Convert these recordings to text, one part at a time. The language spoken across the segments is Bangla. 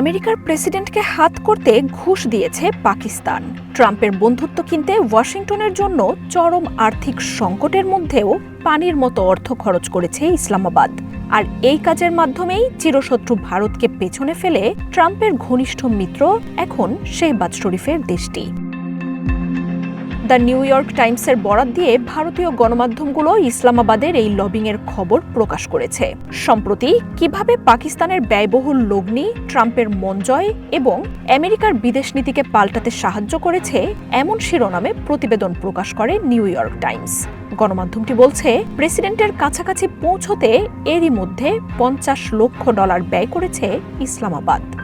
আমেরিকার প্রেসিডেন্টকে হাত করতে ঘুষ দিয়েছে পাকিস্তান। ট্রাম্পের বন্ধুত্ব কিনতে ওয়াশিংটনের জন্য চরম আর্থিক সংকটের মধ্যেও পানির মতো অর্থ খরচ করেছে ইসলামাবাদ। আর এই কাজের মাধ্যমেই চিরশত্রু ভারতকে পেছনে ফেলে ট্রাম্পের ঘনিষ্ঠ মিত্র এখন শেহবাজ শরীফের দেশটি। দ্য নিউ ইয়র্ক টাইমসের বরাত দিয়ে ভারতীয় গণমাধ্যমগুলো ইসলামাবাদের এই লবিংয়ের খবর প্রকাশ করেছে। সম্প্রতি কীভাবে পাকিস্তানের ব্যয়বহুল লগ্নি, ট্রাম্পের মন জয় এবং আমেরিকার বিদেশ নীতিকে পাল্টাতে সাহায্য করেছে এমন শিরোনামে প্রতিবেদন প্রকাশ করে নিউ ইয়র্ক টাইমস। গণমাধ্যমটি বলছে, প্রেসিডেন্টের কাছাকাছি পৌঁছতে এরই মধ্যে পঞ্চাশ লক্ষ ডলার ব্যয় করেছে ইসলামাবাদ।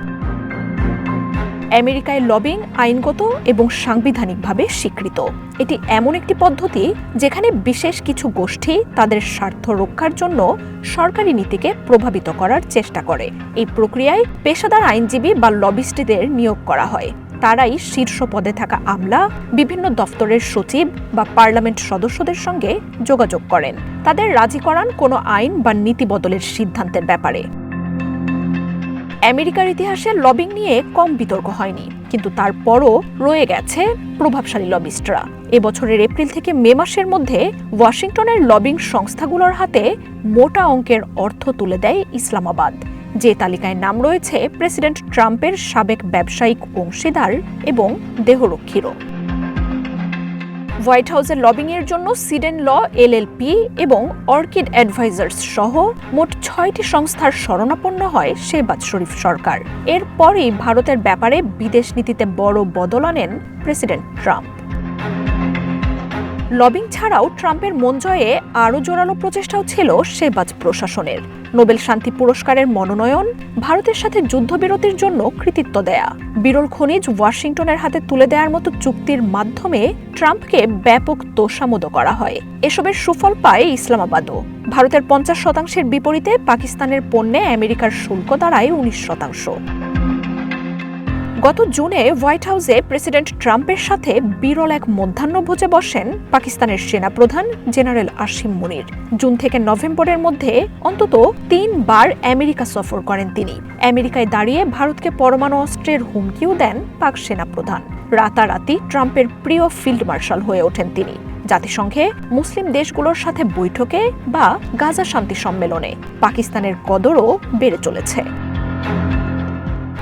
আমেরিকায় লবিং আইনগত এবং সাংবিধানিকভাবে স্বীকৃত। এটি এমন একটি পদ্ধতি যেখানে বিশেষ কিছু গোষ্ঠী তাদের স্বার্থ রক্ষার জন্য সরকারি নীতিকে প্রভাবিত করার চেষ্টা করে। এই প্রক্রিয়ায় পেশাদার আইনজীবী বা লবিস্টদের নিয়োগ করা হয়। তারাই শীর্ষ পদে থাকা আমলা, বিভিন্ন দফতরের সচিব বা পার্লামেন্ট সদস্যদের সঙ্গে যোগাযোগ করেন। তাদের রাজি করান কোনো আইন বা নীতি বদলের সিদ্ধান্তের ব্যাপারে। আমেরিকার ইতিহাসে লবিং নিয়ে কম বিতর্ক হয়নি, কিন্তু তারপরও রয়ে গেছে প্রভাবশালী লবিস্টরা। এবছরের এপ্রিল থেকে মে মাসের মধ্যে ওয়াশিংটনের লবিং সংস্থাগুলোর হাতে মোটা অঙ্কের অর্থ তুলে দেয় ইসলামাবাদ, যে তালিকায় নাম রয়েছে প্রেসিডেন্ট ট্রাম্পের সাবেক ব্যবসায়িক অংশীদার এবং দেহরক্ষীরও। হোয়াইট হাউসের লবিংয়ের জন্য সিডেন ল, এলএলপি এবং অর্কিড অ্যাডভাইজার্স সহ মোট ছয়টি সংস্থার শরণাপন্ন হয় শেহবাজ শরীফ সরকার। এরপরেই ভারতের ব্যাপারে বিদেশ নীতিতে বড় বদল আনেন প্রেসিডেন্ট ট্রাম্প। লবিং ছাড়াও ট্রাম্পের মন জয়ে আরও জোরালো প্রচেষ্টাও ছিল সেবাজ প্রশাসনের। নোবেল শান্তি পুরস্কারের মনোনয়ন, ভারতের সাথে যুদ্ধবিরতির জন্য কৃতিত্ব দেয়া। বিরল খনিজ ওয়াশিংটনের হাতে তুলে দেওয়ার মতো চুক্তির মাধ্যমে ট্রাম্পকে ব্যাপক তোষামোদ করা হয়। এসবের সুফল পায় ইসলামাবাদও। ভারতের পঞ্চাশ শতাংশের বিপরীতে পাকিস্তানের পণ্যে আমেরিকার শুল্ক দাঁড়ায় উনিশ শতাংশ। গত জুনে হোয়াইট হাউসে প্রেসিডেন্ট ট্রাম্পের সাথে বিরল এক মধ্যাহ্নভোজে বসেন পাকিস্তানের সেনাপ্রধান জেনারেল আসিম মুনির। জুন থেকে নভেম্বরের মধ্যে অন্তত তিনবার আমেরিকা সফর করেন তিনি। আমেরিকায় দাঁড়িয়ে ভারতকে পরমাণু অস্ত্রের হুমকিও দেন পাক সেনাপ্রধান। রাতারাতি ট্রাম্পের প্রিয় ফিল্ড মার্শাল হয়ে ওঠেন তিনি। জাতিসংঘে মুসলিম দেশগুলোর সাথে বৈঠকে বা গাজা শান্তি সম্মেলনে পাকিস্তানের কদরও বেড়ে চলেছে।